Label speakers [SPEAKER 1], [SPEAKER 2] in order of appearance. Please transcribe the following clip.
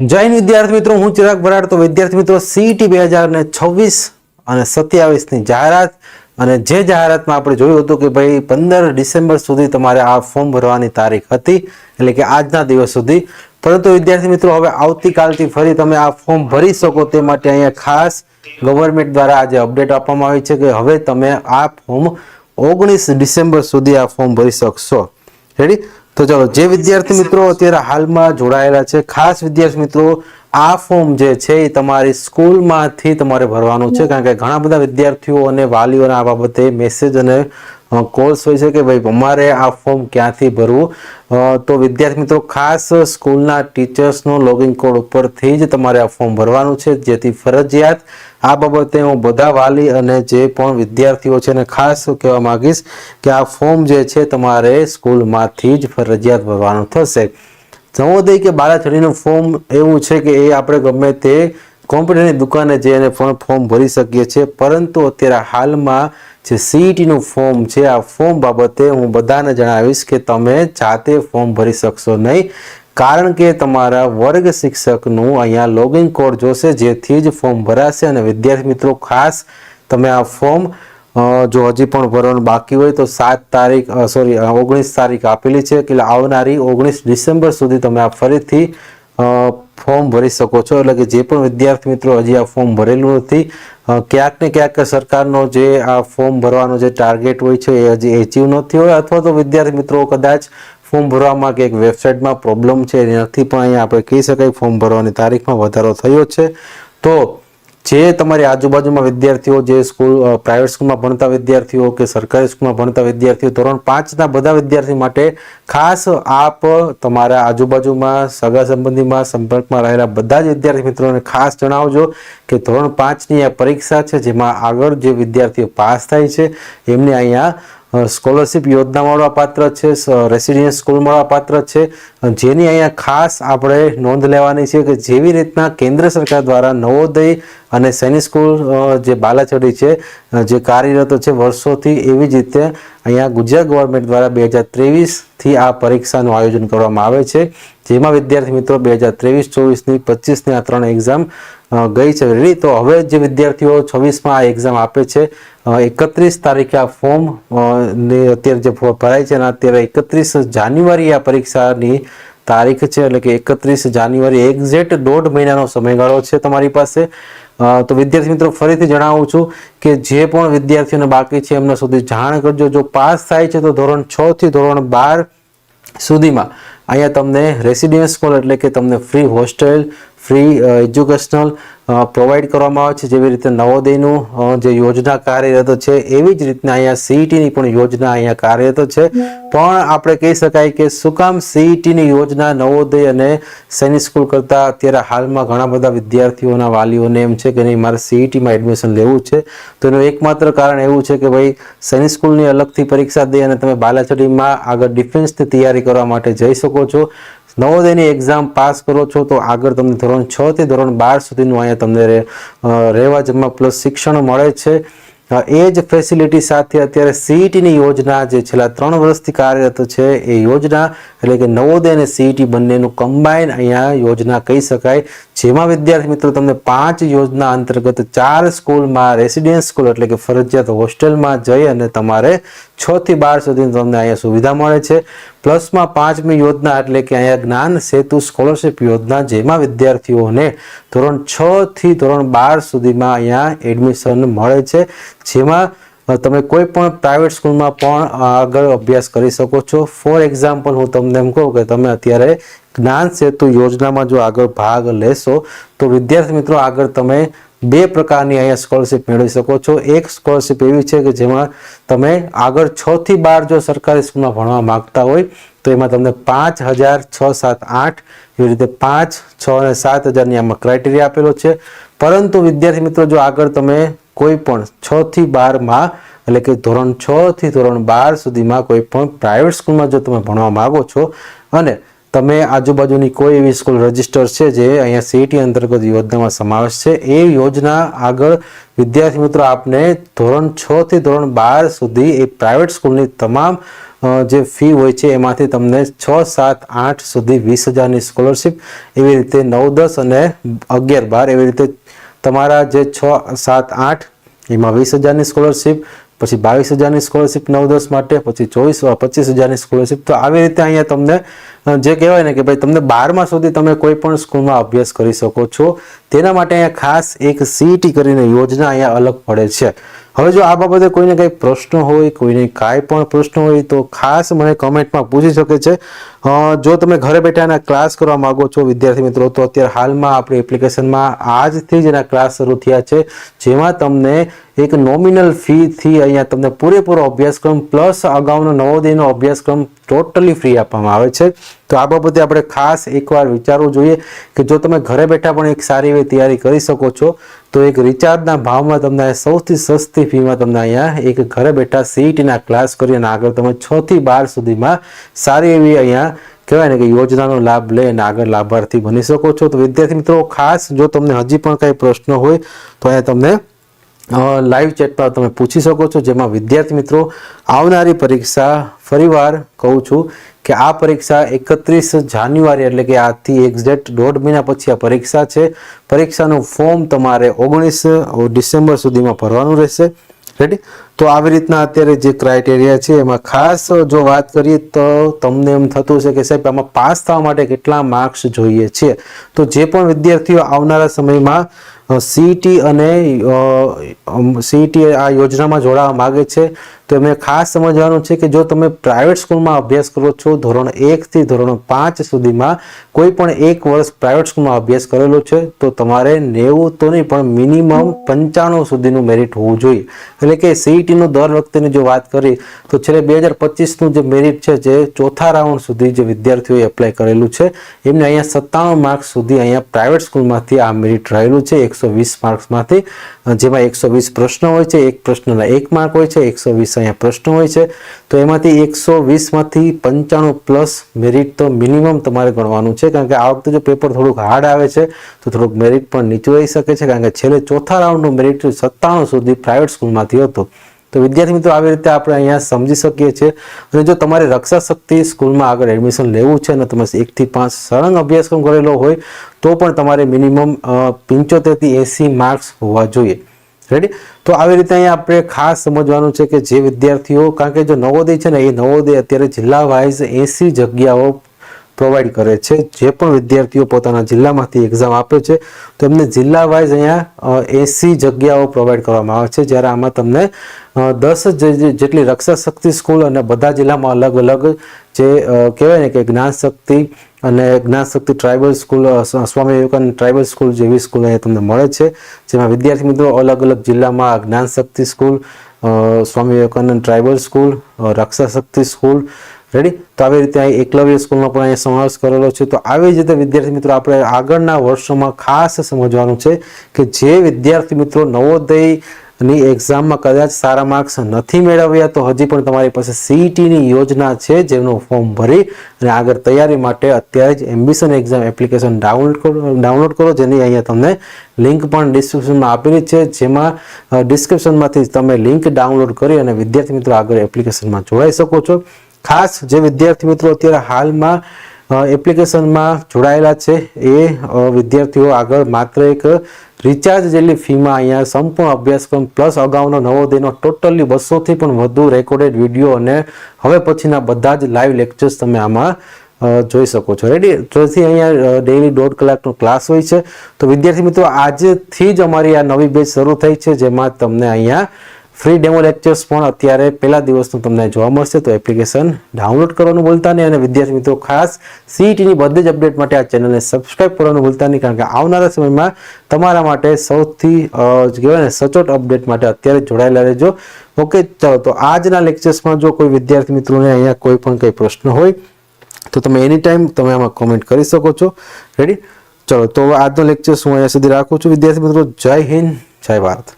[SPEAKER 1] હિન્દ વિદ્યાર્થી મિત્રો, હું ચિરાગ બરાડ તો વિદ્યાર્થી મિત્રો સીઈટી બે હજાર ને છવ્વીસ અને સત્યાવીસની જાહેરાત અને જે જાહેરાતમાં આપણે જોયું હતું કે ભાઈ પંદર ડિસેમ્બર સુધી તમારે આ ફોર્મ ભરવાની તારીખ હતી, એટલે કે આજના દિવસ સુધી. પરંતુ વિદ્યાર્થી મિત્રો, હવે આવતીકાલથી ફરી તમે આ ફોર્મ ભરી શકો તે માટે અહીંયા ખાસ ગવર્મેન્ટ દ્વારા આજે અપડેટ આપવામાં આવી છે કે હવે તમે આ ફોર્મ ઓગણીસ ડિસેમ્બર સુધી આ ફોર્મ ભરી શકશો. રેડી તો ચાલો જે વિદ્યાર્થી મિત્રો અત્યારે હાલમાં જોડાયેલા છે ખાસ વિદ્યાર્થી મિત્રો આ ફોર્મ જે છે એ તમારી સ્કૂલમાંથી તમારે ભરવાનું છે કારણ કે ઘણા બધા વિદ્યાર્થીઓ અને વાલીઓને આ બાબતે મેસેજ અને કોલ્સ હોય છે કે ભાઈ અમારે આ ફોર્મ ક્યાંથી ભરવું? તો વિદ્યાર્થી મિત્રો, ખાસ સ્કૂલના ટીચર્સનો લોગિન કોડ ઉપરથી જ તમારે આ ફોર્મ ભરવાનું છે, જેથી ફરજિયાત આ બાબતે હું બધા વાલી અને જે પણ વિદ્યાર્થીઓ છે એને ખાસ કહેવા માંગીશ કે આ ફોર્મ જે છે તમારે સ્કૂલમાંથી જ ફરજિયાત ભરવાનું થશે. નવોદય કે બાળાછડીનું ફોર્મ એવું છે કે એ આપણે ગમે તે કોમ્પ્યુટરની દુકાને જઈને પણ ફોર્મ ભરી શકીએ છીએ, પરંતુ અત્યારે હાલમાં જે સીઈટીનું ફોર્મ છે, આ ફોર્મ બાબતે હું બધાને જણાવીશ કે તમે જાતે ફોર્મ ભરી શકશો નહીં. કારણ કે તમારા વર્ગ શિક્ષકનું અહીંયા લોગિન કોડ જોશે, જેથી જ ફોર્મ ભરાશે અને વિદ્યાર્થી મિત્રો ખાસ તમે આ ફોર્મ જો હજી પણ ભરવાનું બાકી હોય તો સાત તારીખ સોરી ઓગણીસ તારીખ આપેલી છે કે આવનારી ઓગણીસ ડિસેમ્બર સુધી તમે આ ફરીથી ફોર્મ ભરી શકો છો. એટલે કે જે પણ વિદ્યાર્થી મિત્રો હજી આ ફોર્મ ભરેલું નથી ક્યાંક ને ક્યાંક સરકારનો જે આ ફોર્મ ભરવાનો જે ટાર્ગેટ હોય છે એ હજી એચીવ નથી હોય, અથવા તો વિદ્યાર્થી મિત્રો કદાચ ફોર્મ ભરવામાં કે એક વેબસાઇટમાં પ્રોબ્લેમ છે એ નથી પણ અહીંયા આપણે કહી શકાય ફોર્મ ભરવાની તારીખમાં વધારો થયો છે. તો જે તમારી આજુબાજુમાં વિદ્યાર્થીઓ, જે સ્કૂલ પ્રાઇવેટ સ્કૂલમાં ભણતા વિદ્યાર્થીઓ કે સરકારી સ્કૂલમાં ભણતા વિદ્યાર્થીઓ, ધોરણ પાંચના બધા વિદ્યાર્થી માટે ખાસ આપ તમારા આજુબાજુમાં, સગા સંબંધીમાં, સંપર્કમાં રહેલા બધા જ વિદ્યાર્થી મિત્રોને ખાસ જણાવજો કે ધોરણ પાંચની આ પરીક્ષા છે, જેમાં આગળ જે વિદ્યાર્થીઓ પાસ થાય છે, એમને અહીંયા સ્કોલરશિપ યોજના મળવા પાત્ર છે રેસિડેન્સ સ્કૂલ મળવા પાત્ર છે જેની અહીંયા ખાસ આપણે નોંધ લેવાની છે કે જેવી રીતના કેન્દ્ર સરકાર દ્વારા નવોદય અને સૈનિક સ્કૂલ જે બાલાચડી છે જે કાર્યરત છે, વર્ષોથી એવી જ રીતે અહીંયા ગુજરાત ગવર્મેન્ટ દ્વારા બે હજાર ત્રેવીસથી આ પરીક્ષાનું આયોજન કરવામાં આવે છે. જેમાં વિદ્યાર્થી મિત્રો બે હજાર ત્રેવીસ, ચોવીસની, પચીસની આ ત્રણ એક્ઝામ ગઈ છે રેડી તો હવે જે વિદ્યાર્થીઓ છવ્વીસમાં આ એક્ઝામ આપે છે એકત્રીસ તારીખે આ ફોર્મ ને અત્યારે જે ભરાય છે, અને અત્યારે એકત્રીસ જાન્યુઆરી આ પરીક્ષાની તારીખ છે, એટલે કે એકત્રીસ જાન્યુઆરી એક્ઝેક્ટ દોઢ મહિનાનો સમયગાળો છે તમારી પાસે. તો વિદ્યાર્થી મિત્રો, ફરીથી જણાવું છું કે જે પણ વિદ્યાર્થીઓને બાકી છે, એમના સુધી જાણ કરજો. જો પાસ થાય છે, તો ધોરણ છ થી ધોરણ બાર સુધીમાં અહીંયા તમને રેસિડેન્સ સ્કૂલ એટલે કે તમને free hostel free educational provide કરવામાં આવે છે. જેવી રીતે નવોદયનું જે યોજના કાર્યરત છે, એવી જ રીતના અહીંયા સીઈટીની પણ યોજના અહીંયા કાર્યરત છે. પણ આપણે કહી શકાય કે શું કામ સીઈટીની યોજના નવોદય અને સૈનિક સ્કૂલ કરતાં અત્યારે હાલમાં ઘણા બધા વિદ્યાર્થીઓના વાલીઓને એમ છે કે નહીં, મારે સીઈટીમાં એડમિશન લેવું છે. તો એનું એકમાત્ર કારણ એવું છે કે ભાઈ સૈનિક સ્કૂલની અલગથી પરીક્ષા દે અને તમે બાલાચડીમાં આગળ ડિફેન્સની તૈયારી કરવા માટે જઈ શકો છો. નવોદયની એક્ઝામ પાસ કરો છો તો આગળ તમને ધોરણ છ થી ધોરણ બાર સુધીનું અહીંયા તમને રહેવા જમવા પ્લસ શિક્ષણ મળે છે. એ જ ફેસિલિટી સાથે અત્યારે સીઈટીની યોજના જે છેલ્લા ત્રણ વર્ષથી કાર્યરત છે, એ યોજના એટલે કે નવોદય અને સીઈટી બંનેનું કમ્બાઈન અહીંયા યોજના કહી શકાય. જેમાં વિદ્યાર્થી મિત્રો તમને પાંચ યોજના અંતર્ગત ચાર સ્કૂલમાં રેસિડેન્સ સ્કૂલ એટલે કે ફરજિયાત હોસ્ટેલમાં જઈ અને તમારે છ થી બાર સુધી તમને અહીંયા સુવિધા મળે છે. પ્લસમાં પાંચમી યોજના એટલે કે અહીંયા જ્ઞાન સેતુ સ્કોલરશિપ યોજના, જેમાં વિદ્યાર્થીઓને ધોરણ છ થી ધોરણ બાર સુધીમાં અહીંયા એડમિશન મળે છે. જેમાં તમે કોઈ પણ પ્રાઇવેટ સ્કૂલમાં પણ આગળ અભ્યાસ કરી શકો છો. ફોર એક્ઝામ્પલ હું તમને એમ કહું કે તમે અત્યારે જ્ઞાન સેતુ યોજનામાં જો આગળ ભાગ લેશો, તો વિદ્યાર્થી મિત્રો આગળ તમે બે પ્રકારની અહીંયા સ્કોલરશીપ મેળવી શકો છો. એક સ્કોલરશીપ એવી છે કે જેમાં તમે આગળ છ થી બાર જો સરકારી સ્કૂલમાં ભણવા માંગતા હોય, તો એમાં તમને પાંચ હજાર છ સાત આઠ એવી રીતે પાંચ, છ અને સાત હજારની આમાં ક્રાઇટેરિયા આપેલો છે. પરંતુ વિદ્યાર્થી મિત્રો, જો આગળ તમે કોઈ પણ છ થી બારમાં એટલે કે ધોરણ છ થી ધોરણ બાર સુધીમાં કોઈ પણ પ્રાઇવેટ સ્કૂલમાં જો તમે ભણવા માંગો છો, અને તમે આજુબાજુની કોઈ એવી સ્કૂલ રજિસ્ટર છે જે અહીંયા સીઈટી અંતર્ગત યોજનામાં સમાવેશ છે? એ યોજના આગળ વિદ્યાર્થી મિત્રો આપને ધોરણ છ થી ધોરણ બાર સુધી એ પ્રાઇવેટ સ્કૂલની તમામ જે ફી હોય છે એમાંથી તમને છ, સાત, આઠ સુધી વીસ હજારની સ્કોલરશિપ એવી રીતે નવ, દસ અને અગિયાર બાર એવી રીતે તમારા જે છ, સાત, આઠ એમાં વીસ હજારની સ્કોલરશિપ પછી બાવીસ હજારની સ્કોલરશીપ નવ દસ માટે, પછી ચોવીસ પચીસ હજારની સ્કોલરશીપ તો આવી રીતે અહીંયા તમને જે કહેવાય ને કે ભાઈ તમને બારમા સુધી તમે કોઈ પણ સ્કૂલમાં અભ્યાસ કરી શકો છો. તેના માટે અહીંયા ખાસ એક સીઈટી કરીને યોજના અહીંયા અલગ પડે છે. હવે જો આ બાબતે કોઈને કંઈ પ્રશ્ન હોય, કોઈને કાંઈ પણ પ્રશ્ન હોય, તો ખાસ મને કમેન્ટમાં પૂછી શકે છે. જો તમે ઘરે બેઠા એના ક્લાસ કરવા માંગો છો, વિદ્યાર્થી મિત્રો, તો અત્યારે હાલમાં આપણી એપ્લિકેશનમાં આજથી જ એના ક્લાસ શરૂ થયા છે, જેમાં તમને એક નોમિનલ ફીથી અહીંયા તમને પૂરેપૂરો અભ્યાસક્રમ પ્લસ અગાઉનો નવોદયનો અભ્યાસક્રમ ટોટલી ફ્રી આપવામાં આવે છે. તો આ બાબતે આપણે ખાસ એકવાર વિચારવું જોઈએ કે જો તમે ઘરે બેઠા પણ એક સારી એવી તૈયારી કરી શકો છો તો એક રિચાર્જના ભાવમાં તમને સૌથી સસ્તી ફીમાં તમને અહીંયા એક ઘરે બેઠા સીઈટીના ક્લાસ કરી અને આગળ તમે છ થી બાર સુધીમાં સારી એવી અહીંયા કહેવાય ને કે યોજનાનો લાભ લઈ અને આગળ લાભાર્થી બની શકો છો. તો વિદ્યાર્થી મિત્રો, ખાસ જો તમને હજી પણ કંઈ પ્રશ્ન હોય, તો અહીંયા તમને લાઈવ ચેટમાં તમે પૂછી શકો છો, જેમાં વિદ્યાર્થી મિત્રો, આવનારી પરીક્ષા ફરીવાર કહું છું કે આ પરીક્ષા એકત્રીસ જાન્યુઆરી એટલે કે આજથી એક્ઝેક્ટ દોઢ મહિના પછી આ પરીક્ષા છે. પરીક્ષાનું ફોર્મ તમારે ઓગણીસ ડિસેમ્બર સુધીમાં ભરવાનું રહેશે. રેડી તો આવી રીતના અત્યારે જે ક્રાઇટેરિયા છે, એમાં ખાસ જો વાત કરીએ તો તમને એમ થતું હશે કે સાહેબ, આમાં પાસ થવા માટે કેટલા માર્ક્સ જોઈએ છે? તો જે પણ વિદ્યાર્થીઓ આવનારા સમયમાં સીટી અને સીટી આ યોજનામાં જોડાવા માગે છે તો એમને ખાસ સમજવાનું છે કે જો તમે પ્રાઇવેટ સ્કૂલમાં અભ્યાસ કરો છો, ધોરણ એકથી ધોરણ પાંચ સુધીમાં કોઈ પણ એક વર્ષ પ્રાઇવેટ સ્કૂલમાં અભ્યાસ કરેલો છે, તો તમારે નેવું તો નહીં, પણ મિનિમમ પંચાણું સુધીનું મેરિટ હોવું જોઈએ. એટલે કે સીઈટીનું દર વખતેની જો વાત કરી, તો છેલ્લે બે હજાર પચીસનું જે મેરિટ છે, જે ચોથા રાઉન્ડ સુધી જે વિદ્યાર્થીઓએ એપ્લાય કરેલું છે, એમને અહીંયા સત્તાણું માર્ક્સ સુધી અહીંયા પ્રાઇવેટ સ્કૂલમાંથી આ મેરિટ રહેલું છે, એકસો વીસ માર્ક્સમાંથી જેમાં એકસો વીસ પ્રશ્ન હોય છે, એક પ્રશ્નના એક માર્ક હોય છે, એકસો વીસ અહીંયા પ્રશ્નો હોય છે. તો એમાંથી એકસો વીસમાંથી પંચાણું પ્લસ મેરિટ તો મિનિમમ તમારે ગણવાનું છે. કારણ કે આ વખતે જો પેપર થોડુંક હાર્ડ આવે છે, તો થોડુંક મેરિટ પણ નીચું રહી શકે છે. કારણ કે છેલ્લે ચોથા રાઉન્ડનું મેરિટ સત્તાણું સુધી પ્રાઇવેટ સ્કૂલમાંથી હતું. તો વિદ્યાર્થી મિત્રો, આવી રીતે આપણે અહીંયા સમજી શકીએ છીએ. અને જો તમારે રક્ષા શક્તિ સ્કૂલમાં આગળ એડમિશન લેવું છે અને તમે એકથી પાંચ સળંગ અભ્યાસક્રમ કરેલો હોય, તો પણ તમારે મિનિમમ પંચોતેરથી એંસી માર્ક્સ હોવા જોઈએ. રેડી તો આવી રીતે અહીંયા આપણે ખાસ સમજવાનું છે કે જે વિદ્યાર્થીઓ, કારણ કે જો નવોદય છે ને, એ નવોદય અત્યારે જિલ્લા વાઇઝ એસી જગ્યાઓ પ્રોવાઈડ કરે છે. જે પણ વિદ્યાર્થીઓ પોતાના જિલ્લામાંથી એક્ઝામ આપે છે, તો એમને જિલ્લા વાઇઝ અહીંયા એસી જગ્યાઓ પ્રોવાઈડ કરવામાં આવે છે. જ્યારે આમાં તમને દસ જેટલી રક્ષા શક્તિ સ્કૂલ અને બધા જિલ્લામાં અલગ અલગ જે કહેવાય ને કે જ્ઞાન શક્તિ અને Gyan Shakti tribal school Swami Vivekananda tribal school જેવી સ્કૂલ અહીંયા તમને મળે છે. જેમાં વિદ્યાર્થી મિત્રો અલગ અલગ જિલ્લામાં Gyan Shakti school Swami Vivekananda tribal school Rakshashakti Raksha Shakti school ready તો આવી રીતે અહીં એકલવ્ય સ્કૂલનો પણ અહીંયા સમાવેશ કરેલો છે. તો આવી જ રીતે વિદ્યાર્થી મિત્રો આપણે આગળના વર્ષોમાં ખાસ સમજવાનું છે કે જે વિદ્યાર્થી મિત્રો નવોદયની એક્ઝામમાં કદાચ સારા માર્ક્સ નથી મેળવ્યા, તો હજી પણ તમારી પાસે સીઈટીની યોજના છે, જેનું ફોર્મ ભરી અને આગળ તૈયારી માટે અત્યારે જ એમ્બિશન એક્ઝામ એપ્લિકેશન ડાઉનલોડ કરો ડાઉનલોડ કરો, જેની અહીંયા તમને લિંક પણ ડિસ્ક્રિપ્શનમાં આપેલી છે. જેમાં ડિસ્ક્રિપ્શનમાંથી તમે લિંક ડાઉનલોડ કરી અને વિદ્યાર્થી મિત્રો આગળ એપ્લિકેશનમાં જોડાઈ શકો છો. ખાસ જે વિદ્યાર્થી મિત્રો અત્યારે હાલમાં એપ્લિકેશનમાં જોડાયેલા છે, એ વિદ્યાર્થીઓ આગળ માત્ર એક રિચાર્જ જેટલી ફીમાં અહીંયા સંપૂર્ણ અભ્યાસક્રમ પ્લસ અગાઉનો નવોદયનો ટોટલી બસોથી પણ વધુ રેકોર્ડેડ વીડિયો અને હવે પછીના બધા જ લાઈવ લેક્ચર્સ તમે આમાં જોઈ શકો છો. રેડી જોથી અહીંયા ડેઇલી દોઢ કલાકનો ક્લાસ હોય છે. તો વિદ્યાર્થી મિત્રો, આજથી જ અમારી આ નવી બેચ શરૂ થઈ છે, જેમાં તમને અહીંયા ફ્રી ડેમો લેક્ચર્સ પણ અત્યારે પહેલા દિવસનું તમને જોવા મળશે, તો એપ્લિકેશન ડાઉનલોડ કરવાનું ભૂલતા નહીં અને વિદ્યાર્થી મિત્રો ખાસ સીઈટીની બધી જ અપડેટ માટે આ ચેનલને સબસ્ક્રાઇબ કરવાનું ભૂલતા નહીં, કારણ કે આવનારા સમયમાં તમારા માટે સૌથી કહેવાય ને, સચોટ અપડેટ માટે અત્યારે જોડાયેલા રહેજો. ઓકે ચાલો, તો આજના લેક્ચર્સમાં જો કોઈ વિદ્યાર્થી મિત્રોને અહીંયા કોઈ પણ કંઈ પ્રશ્ન હોય, તો તમે એની ટાઈમ તમે આમાં કોમેન્ટ કરી શકો છો. રેડી ચલો, તો આજનો લેક્ચર હું અહીંયા સુધી રાખું છું. વિદ્યાર્થી મિત્રો, જય હિન્દ, જય ભારત.